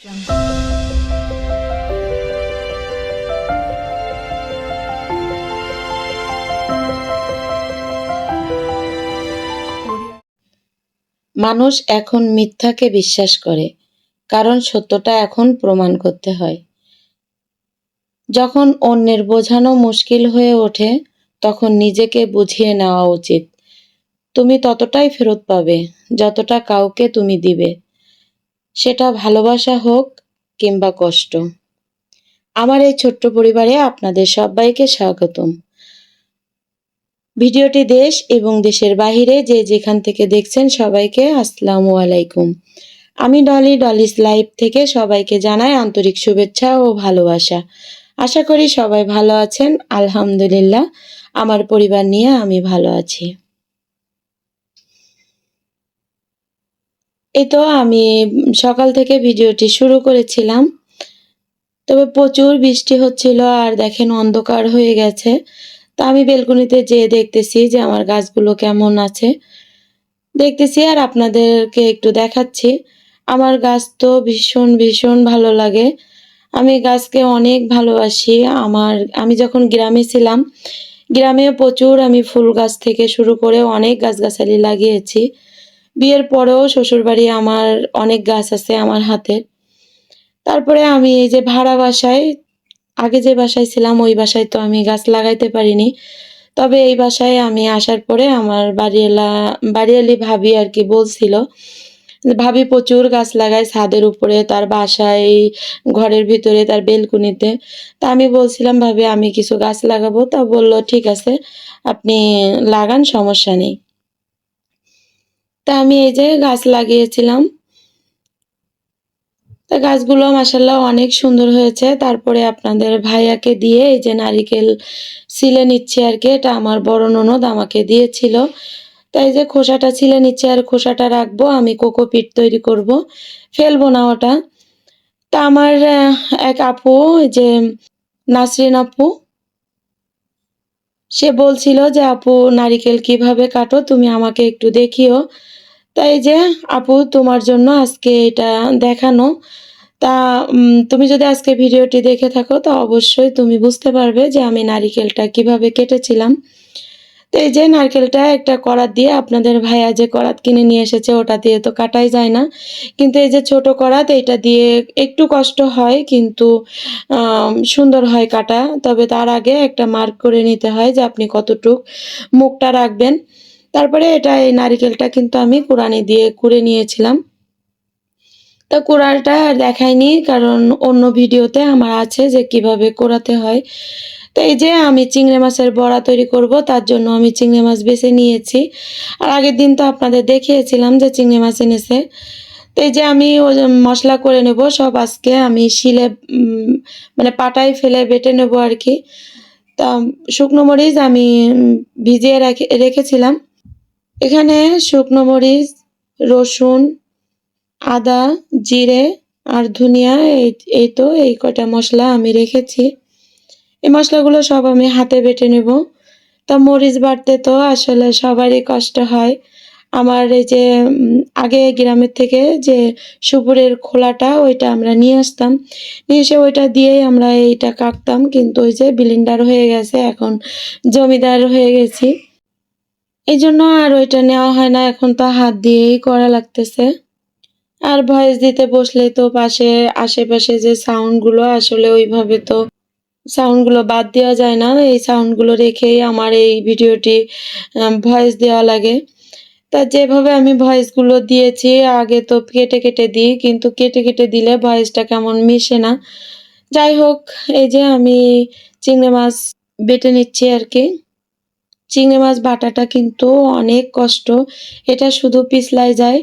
মানুষ এখন মিথ্যাকে বিশ্বাস করে, কারণ সত্যটা এখন প্রমাণ করতে হয়। যখন অন্যের বোঝানো মুশকিল হয়ে ওঠে, তখন নিজেকে বুঝিয়ে নেওয়া উচিত। তুমি ততটাই ফেরত পাবে, যতটা কাউকে তুমি দিবে। সেটা ভালোবাসা হোক কিংবা কষ্ট। আমার এই ছোট্ট পরিবারে আপনাদের সবাইকে স্বাগতম। ভিডিওটি দেশ এবং দেশের বাহিরে যে যেখান থেকে দেখছেন সবাইকে আসসালামু আলাইকুম। আমি ডলি ডলিস লাইভ থেকে সবাইকে জানাই আন্তরিক শুভেচ্ছা ও ভালোবাসা। আশা করি সবাই ভালো আছেন। আলহামদুলিল্লাহ। আমার পরিবার নিয়ে আমি ভালো আছি। এই তো আমি সকাল থেকে ভিডিওটি শুরু করেছিলাম। তবে প্রচুর বৃষ্টি হচ্ছিল আর দেখেন অন্ধকার হয়ে গেছে। তা আমি বেলকুনিতে যেয়ে দেখতেছি যে আমার গাছগুলো কেমন আছে। দেখতেছি আর আপনাদেরকে একটু দেখাচ্ছি। আমার গাছ তো ভীষণ ভীষণ ভালো লাগে। আমি গাছকে অনেক ভালোবাসি। আমার, আমি যখন গ্রামে ছিলাম, গ্রামে প্রচুর আমি ফুল গাছ থেকে শুরু করে অনেক গাছগাছালি লাগিয়েছি। বিয়ের পরেও শ্বশুরবাড়ি আমার অনেক গাছ আছে আমার হাতে তারপরে আমি এই যে ভাড়া বাসায়, আগে যে বাসায় ছিলাম ওই বাসায় তো আমি গাছ লাগাইতে পারিনি। তবে এই বাসায় আমি আসার পরে আমার বাড়িওয়ালা, বাড়িওয়ালি ভাবি আর কি বলছিল, ভাবি প্রচুর গাছ লাগায় ছাদের উপরে, তার বাসায়, ঘরের ভিতরে, তার বেলকুনিতে। তা আমি বলছিলাম, ভাবি, আমি কিছু গাছ লাগাবো। তা বলল, ঠিক আছে, আপনি লাগান, সমস্যা নেই। তা আমি এই যে গাছ লাগিয়েছিলাম। তা গাছগুলো মাসাল্লাহ অনেক সুন্দর হয়েছে। তারপরে আপনাদের ভাইয়াকে দিয়ে এই যে নারিকেল ছিলে নিচ্ছে আর কি। এটা আমার বড় ননদ আমাকে দিয়েছিল। তাই যে খোসাটা ছিলে নিচ্ছে আর খোসাটা রাখব, আমি কোকোপিট তৈরি করব। ফেলব না ওটা। তা আমার এক আপু যে নাসরিন আপু, সে বলছিল যে, আপু, নারিকেল কীভাবে কাটো? তুমি আমাকে একটু দেখিও। তাই যে, আপু, তোমার জন্য আজকে এটা দেখানো। তা তুমি যদি আজকে ভিডিওটি দেখে থাকো, তো অবশ্যই তুমি বুঝতে পারবে যে আমি নারিকেলটা কীভাবে কেটেছিলাম। তো এই যে, নারকেলটা একটা করাত দিয়ে আপনাদের ভাইয়া যে করাত কিনে নিয়ে এসেছে, ওটা দিয়ে তো কাটাই যায় না। কিন্তু এই যে, ছোট করাত, এটা দিয়ে একটু কষ্ট হয়, কিন্তু সুন্দর হয় কাটা। তবে তার আগে একটা মার্ক করে নিতে হয় যে আপনি কতটুক মুখটা রাখবেন। তারপরে এটা এই নারিকেলটা কিন্তু আমি কুড়ানি দিয়ে কুড়ে নিয়েছিলাম। তা কোড়ালটা আর দেখাইনি, কারণ অন্য ভিডিওতে আমার আছে যে কীভাবে কোড়াতে হয়। তো এই যে আমি চিংড়ি মাছের বড়া তৈরি করব, তার জন্য আমি চিংড়ি মাছ বেছে নিয়েছি। আর আগের দিন তো আপনাদের দেখিয়েছিলাম যে চিংড়ি মাছ এনেছে। তো এই যে আমি মশলা করে নেব, সব আজকে আমি শিলে মানে পাটায় ফেলে বেটে নেব আর কি। তা শুকনো মরিচ আমি ভিজিয়ে রেখে রেখেছিলাম। এখানে শুকনো মরিচ, রসুন, আদা, জিরে আর ধনিয়া, এই তো এই কটা মশলা আমি রেখেছি। এই মশলাগুলো সব আমি হাতে বেটে নেব। তা মরিচ বাটতে তো আসলে সবারই কষ্ট হয়। আমার এই যে আগে গ্রামের থেকে যে সুপুরের খোলাটা ওইটা আমরা নিয়ে আসতাম। নিয়ে এসে ওইটা দিয়েই আমরা এইটা কাটতাম। কিন্তু ওই যে বিলিন্ডার হয়ে গেছে, এখন জমিদার হয়ে গেছি। এই জন্য আর ওইটা নেওয়া হয় না, এখন তো হাত দিয়েই করা লাগতেছে। আর ভয়েস দিতে বসলে তো পাশে, আশেপাশে যে সাউন্ডগুলো, আসলে ওইভাবে তো সাউন্ডগুলো বাদ দেওয়া যায় না। এই সাউন্ডগুলো রেখেই আমার এই ভিডিওটি ভয়েস দেওয়া লাগে। তা যেভাবে আমি ভয়েসগুলো দিয়েছি, আগে তো কেটে কেটে দিই, কিন্তু কেটে কেটে দিলে ভয়েসটা কেমন মিশে না। যাই হোক, এই যে আমি চিংড়ি মাছ বেটে নিচ্ছি আর কি। চিংড়ি মাছ বাটাটা কিন্তু অনেক কষ্ট। এটা শুধু পিছলাই যায়,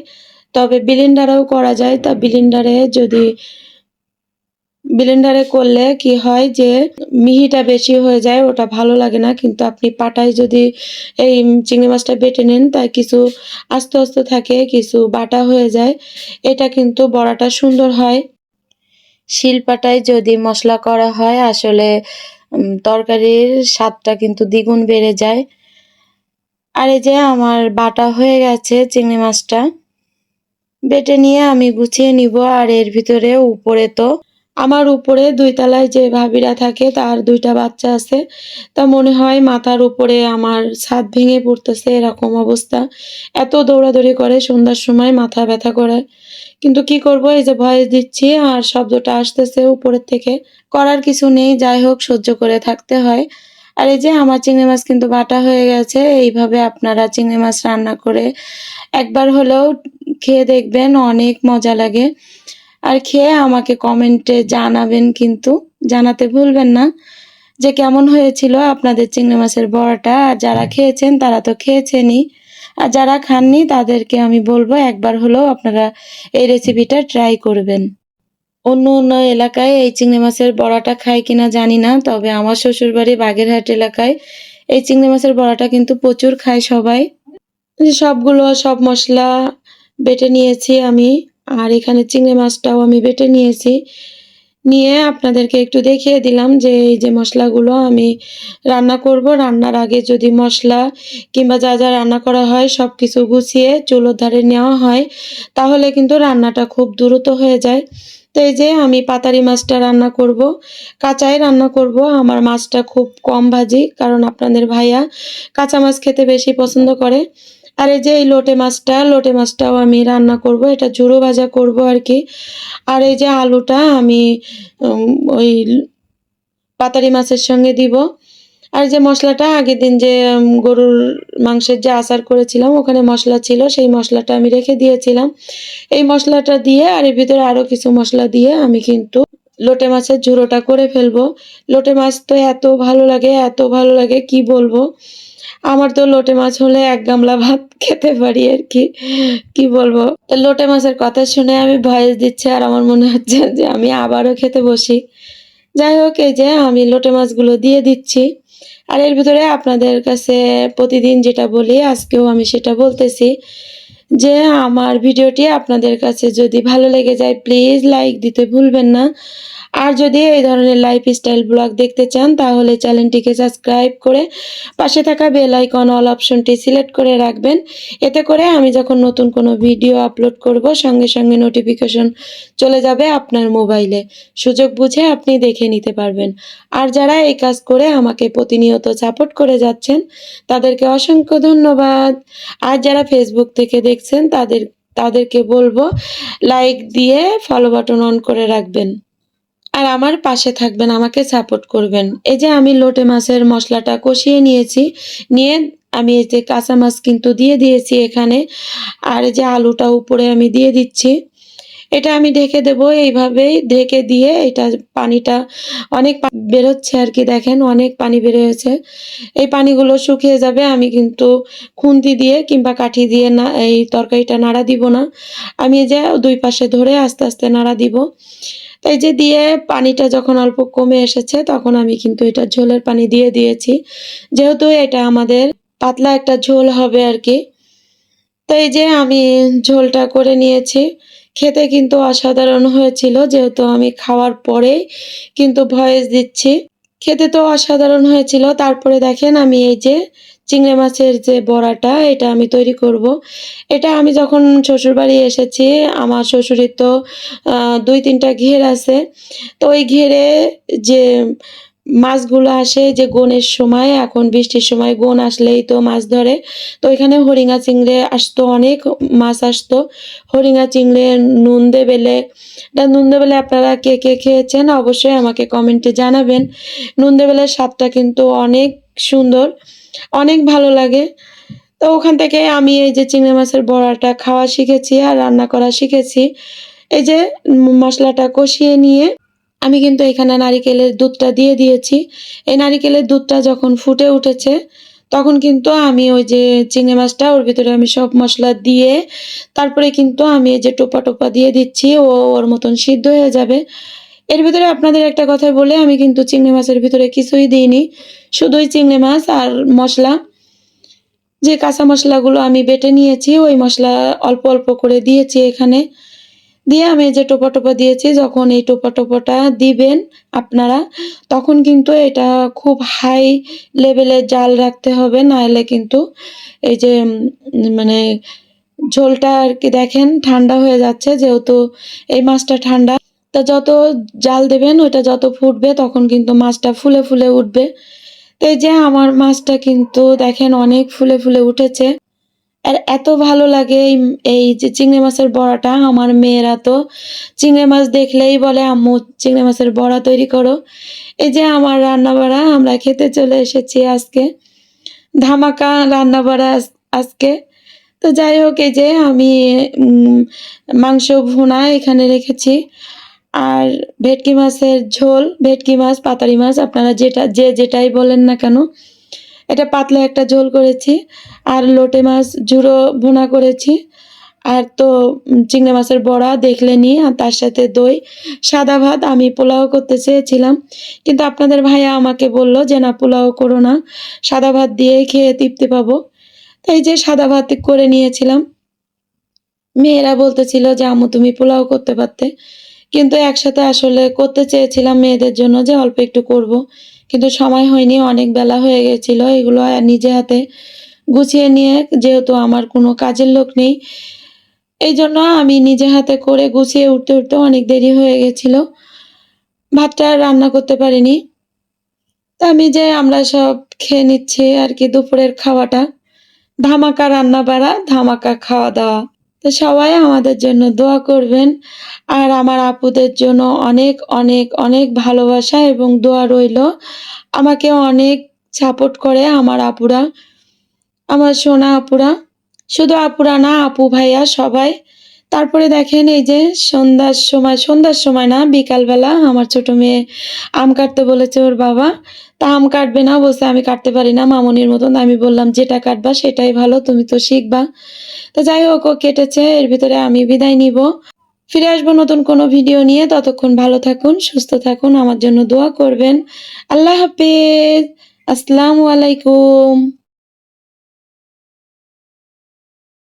তবে বিলিন্ডারেও করা যায়। তা বিলিন্ডারে যদি, ব্লেন্ডারে করলে কি হয় যে, মিহিটা বেশি হয়ে যায়, ওটা ভালো লাগে না। কিন্তু আপনি পাটায় যদি এই চিংড়ি মাছটা বেটে নেন, তাই কিছু আস্তে আস্তে থাকে, কিছু বাটা হয়ে যায়। এটা কিন্তু বড়াটা সুন্দর হয়। শিলপাটায় যদি মশলা করা হয়, আসলে তরকারির স্বাদটা কিন্তু দ্বিগুণ বেড়ে যায়। আর এই যে আমার বাটা হয়ে গেছে চিংড়ি মাছটা, বেটে নিয়ে আমি গুছিয়ে নিব আর এর ভিতরে উপরে তো, আমার উপরে দুই তলায় যে ভাবিরা থাকে তার দুইটা বাচ্চা আছে। তা মনে হয় মাথার উপরে আমার ছাদ ভেঙে পড়তেছে এরকম অবস্থা। এত দৌড়াদৌড়ি করে সন্ধ্যার সময় মাথা ব্যথা করে। কিন্তু কি করব, এই যে ভয়েস দিচ্ছি আর শব্দটা আসতেছে উপরের থেকে। করার কিছু নেই, যাই হোক, সহ্য করে থাকতে হয়। আর এই যে আমার চিংড়ি মাছ কিন্তু বাটা হয়ে গেছে, এইভাবে আপনারা চিংড়ি মাছ রান্না করে একবার হলেও খেয়ে দেখবেন, অনেক মজা লাগে। আর খেয়ে আমাকে কমেন্টে জানাবেন কিন্তু, জানাতে ভুলবেন না যে কেমন হয়েছিল আপনাদের চিংড়ি মাছের বড়াটা। আর যারা খেয়েছেন তারা তো খেয়েছেনই। আর যারা খাননি তাদেরকে আমি বলব একবার হলেও আপনারা এই রেসিপিটা ট্রাই করবেন। অন্য অন্য এলাকায় এই চিংড়ি মাছের বড়াটা খায় কিনা জানি না, তবে আমার শ্বশুরবাড়ি বাগেরহাট এলাকায় এই চিংড়ি মাছের বড়াটা কিন্তু প্রচুর খায় সবাই। সবগুলো, সব মশলা বেটে নিয়েছি আমি, আর এখানে চিংড়ি মাছটাও আমি বেটে নিয়েছি। নিয়ে আপনাদেরকে একটু দেখিয়ে দিলাম যে এই যে মশলাগুলো আমি রান্না করব। রান্নার আগে যদি মশলা কিংবা যা যা রান্না করা হয় সব কিছু গুছিয়ে চুলোর ধারে নেওয়া হয়, তাহলে কিন্তু রান্নাটা খুব দ্রুত হয়ে যায়। তো এই যে আমি পাতারি মাছটা রান্না করব, কাঁচাই রান্না করব। আমার মাছটা খুব কম ভাজি, কারণ আপনাদের ভাইয়া কাঁচা মাছ খেতে বেশি পছন্দ করে। আর এই যে এই লোটে মাছটা, লোটে মাছটাও আমি রান্না করব, এটা ঝুড়ো ভাজা করব আর কি। আর এই যে আলুটা আমি ওই পাতারি মাছের সঙ্গে দিব। আর যে মশলাটা, আগের দিন যে গরুর মাংসের যে আচার করেছিলাম, ওখানে মশলা ছিল, সেই মশলাটা আমি রেখে দিয়েছিলাম। এই মশলাটা দিয়ে আর এর ভিতরে আরও কিছু মশলা দিয়ে আমি কিন্তু লোটে মাছের ঝুড়োটা করে ফেলব। লোটে মাছ তো এত ভালো লাগে, এত ভালো লাগে, কি বলব? আমার তো লোটে মাছ হলে এক গামলা ভাত খেতে পারি আর কি। কি বলব? লোটে মাছের কথা শুনে আমি ভয়েস দিচ্ছি, আর আমার মনে হচ্ছে যে আমি আবারও খেতে বসি। যাই হোক, এই যে আমি লোটে মাছগুলো দিয়ে দিচ্ছি। আর এর ভিতরে আপনাদের কাছে প্রতিদিন যেটা বলি আজকেও আমি সেটা বলতেছি। যে আমার ভিডিওটি আপনাদের কাছে যদি ভালো লেগে যায় প্লিজ লাইক দিতে ভুলবেন না। আর যদি এই ধরনের লাইফস্টাইল ব্লগ দেখতে চান, তাহলে চ্যানেলটিকে সাবস্ক্রাইব করে পাশে থাকা বেল আইকন অল অপশনটি সিলেক্ট করে রাখবেন। এতে করে আমি যখন নতুন কোনো ভিডিও আপলোড করব, সঙ্গে সঙ্গে নোটিফিকেশন চলে যাবে আপনার মোবাইলে সুযোগ বুঝে আপনি দেখে নিতে পারবেন। আর যারা এই কাজ করে আমাকে প্রতিনিয়ত সাপোর্ট করে যাচ্ছেন, তাদেরকে অসংখ্য ধন্যবাদ। আর যারা ফেসবুক থেকে দেখছেন, তাদের, তাদেরকে বলব লাইক দিয়ে ফলো বাটন অন করে রাখবেন। আর আমার পাশে থাকবেন, আমাকে সাপোর্ট করবেন। এই যে আমি লোটে মাছের মশলাটা কষিয়ে নিয়েছি, নিয়ে আমি এই যে কাঁচা মাছ কিন্তু দিয়ে দিয়েছি এখানে, আর এই যে আলুটা উপরে আমি দিয়ে দিচ্ছি। এটা আমি ঢেকে দেব, এইভাবেই ঢেকে দিয়ে এটা পানিটা অনেক বেরোচ্ছে আর কি, দেখেন অনেক পানি বেরোয়েছে। এই পানিগুলো শুকিয়ে যাবে, আমি কিন্তু খুন্তি দিয়ে কিংবা কাঠি দিয়ে না, এই তরকারিটা নাড়া দিব না। আমি যে দুই পাশে ধরে আস্তে আস্তে নাড়া দিব। এই যে দিয়ে পানিটা যখন অল্প কমে এসেছে, তখন আমি কিন্তু এটা ঝোলের পানি দিয়ে দিয়েছি। যেহেতু এটা আমাদের পাতলা একটা ঝোল হবে আর কি, তো এই যে আমি ঝোলটা করে নিয়েছি। খেতে কিন্তু অসাধারণ হয়েছিল, যেহেতু আমি খাওয়ার পরেই কিন্তু ভয়েস দিচ্ছি। খেতে তো অসাধারণ হয়েছিল। তারপরে দেখেন আমি এই যে চিংড়ি মাছের যে বড়াটা, এটা আমি তৈরি করব। এটা আমি যখন শ্বশুরবাড়ি এসেছি, আমার শ্বশুরের তো দুই তিনটা ঘের আছে। তো ওই ঘেরে যে মাছগুলো আসে যে গোনের সময়, এখন বৃষ্টির সময় গোন আসলেই তো মাছ ধরে। তো ওইখানে হরিঙা চিংড়ে আসতো অনেক, মাছ আসতো। হরিঙা চিংড়ে নুন দেবেলে এটা নুন দেবেলে আপনারা কে কে খেয়েছেন অবশ্যই আমাকে কমেন্টে জানাবেন। নুন দেবেলের স্বাদটা কিন্তু অনেক সুন্দর, অনেক ভালো লাগে। তো ওখান থেকে আমি এই যে চিংড়ি মাছের বড়াটা খাওয়া শিখেছি আর রান্না করা শিখেছি। এই যে মশলাটা কষিয়ে নিয়ে আমি কিন্তু এখানে নারিকেলের দুধটা দিয়ে দিয়েছি। এই নারিকেলের দুধটা যখন ফুটে উঠেছে, তখন কিন্তু আমি ওই যে চিংড়ি মাছটা, ওর ভিতরে আমি সব মশলা দিয়ে, তারপরে কিন্তু আমি এই যে টোপা টোপা দিয়ে দিচ্ছি, ও ওর মতন সিদ্ধ হয়ে যাবে। এর ভিতরে আপনাদের একটা কথা বলে, আমি কিন্তু চিংড়ি মাছের ভিতরে কিছুই দিইনি, শুধুই চিংড়ি মাছ আর মশলা। যে কাঁচা মশলাগুলো আমি বেটে নিয়েছি, ওই মশলা অল্প অল্প করে দিয়েছি এখানে। দিয়ে আমি যে টোপা টোপা দিয়েছি, যখন এই টোপা টোপাটা দিবেন আপনারা, তখন কিন্তু এটা খুব হাই লেভেলের জাল রাখতে হবে, নাহলে কিন্তু এই যে মানে ঝোলটা আর কি দেখেন ঠান্ডা হয়ে যাচ্ছে, যেহেতু এই মাছটা ঠান্ডা। তা যত জাল দেবেন ওটা যত ফুটবে, তখন কিন্তু মাছটা ফুলে ফুলে উঠবে। তো এই যে আমার মাছটা কিন্তু দেখেন অনেক ফুলে ফুলে উঠেছে। আর এত ভালো লাগে এই এই যে চিংড়ি মাছের বড়াটা। আমার মেয়েরা তো চিংড়ি মাছ দেখলেই বলে, আম্মু, চিংড়ি মাছের বড়া তৈরি করো। এই যে আমার রান্না বাড়া আমরা খেতে চলে এসেছি আজকে। ধামাকা রান্না বাড়া আজকে। তো যাই হোক, এই যে আমি মাংস ভুনা এখানে রেখেছি। আর ভেটকি মাছের ঝোল, ভেটকি মাছ, পাতারি মাছ, আপনারা যেটা, যে যেটাই বলেন না কেন এটা পাতলা একটা ঝোল করেছি, আর লোটে মাছ ঝুড়ো ভুনা করেছি, আর তো চিংড়ি মাছের বড়া দেখলেনি আর তার সাথে দই, সাদা ভাত আমি পোলাও করতে চেয়েছিলাম, কিন্তু আপনাদের ভাইয়া আমাকে বলল যে, না, পোলাও করো না, সাদা ভাত দিয়ে খেয়ে তৃপ্তি পাবো। তাই যে সাদা ভাত করে নিয়েছিলাম, মেয়েরা বলতেছিল যে, আম্মু, তুমি পোলাও করতে পারতে। কিন্তু একসাথে আসলে করতে চেয়েছিলাম মেয়েদের জন্য যে, অল্প একটু করব। কিন্তু সময় হয়নি, অনেক বেলা হয়ে গেছিল, এগুলো নিজে হাতে গুছিয়ে নিয়ে যেহেতু আমার কোনো কাজের লোক নেই, এই জন্য আমি নিজে হাতে করে গুছিয়ে উঠতে উঠতে অনেক দেরি হয়ে গেছিল, ভাতটা রান্না করতে পারিনি। তা আমি যে আমরা সব খেয়ে নিচ্ছি আর কি দুপুরের খাওয়াটা, ধামাকা রান্না বাড়া, ধামাকা খাওয়া দাওয়া। তো সবাই আমাদের জন্য দোয়া করবেন। আর আমার আপুদের জন্য অনেক অনেক অনেক ভালোবাসা এবং দোয়া রইল। আমাকে অনেক সাপোর্ট করে আমার আপুরা, আমার সোনা আপুরা। শুধু আপুরা না, আপু ভাইয়া সবাই। তারপরে দেখেন এই যে সন্ধ্যার সময় সন্ধ্যার সময় না, বিকালবেলা আমার ছোট মেয়ে আম কাটতে বলেছে ওর বাবা, তা আম কাটবে না? বলছে, আমি কাটতে পারি না মামনির মতন। আমি বললাম, যেটা কাটবা সেটাই ভালো, তুমি তো শিখবা। তো যাই হোক, ও কেটেছে, এর ভিতরে আমি বিদায় নিব। ফিরে আসব নতুন কোনো ভিডিও নিয়ে। ততক্ষণ ভালো থাকুন, সুস্থ থাকুন, আমার জন্য দোয়া করবেন। আল্লাহ হাফেজ। আসসালামু আলাইকুম।